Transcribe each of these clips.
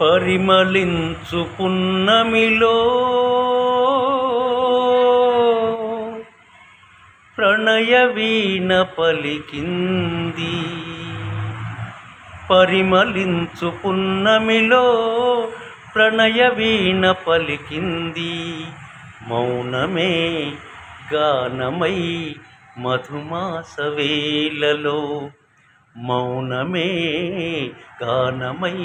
పరిమళించు పున్నమిలో ప్రణయ వీణ పలికింది. పరిమళించు పున్నమిలో ప్రణయ వీణ పలికింది. మౌనమే గానమై మధుమాస వేళలో మౌనమే గానమై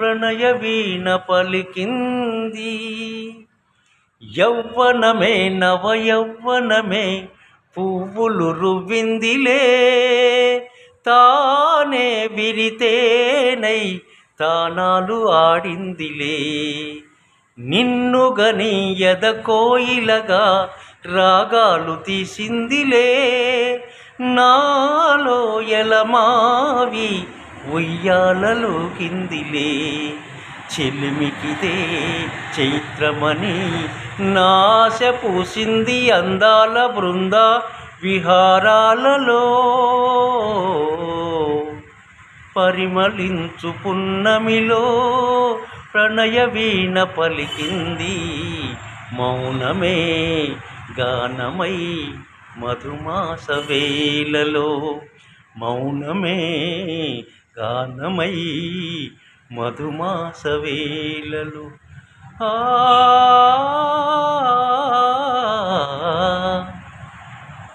ప్రణయ వీణ పలికింది. యౌవనమే నవ యౌవనమే పువ్వులు రువ్విందిలే. తానే విరితేనై తానాలు ఆడిందిలే. నిన్ను గని ఎద కోయిలగా రాగాలు తీసిందిలే. నాలో ఎలమావి ఉయ్యాలలో కిందిలే చెలిమికిదే చైత్రమని నాశ పూసింది అందాల బృంద విహారాలలో. పరిమళించు పున్నమిలో ప్రణయ వీణ పలికింది మౌనమే గానమై మధుమాస వేలలో మౌనమే గానమై మధుమాస వేళలు. ఆ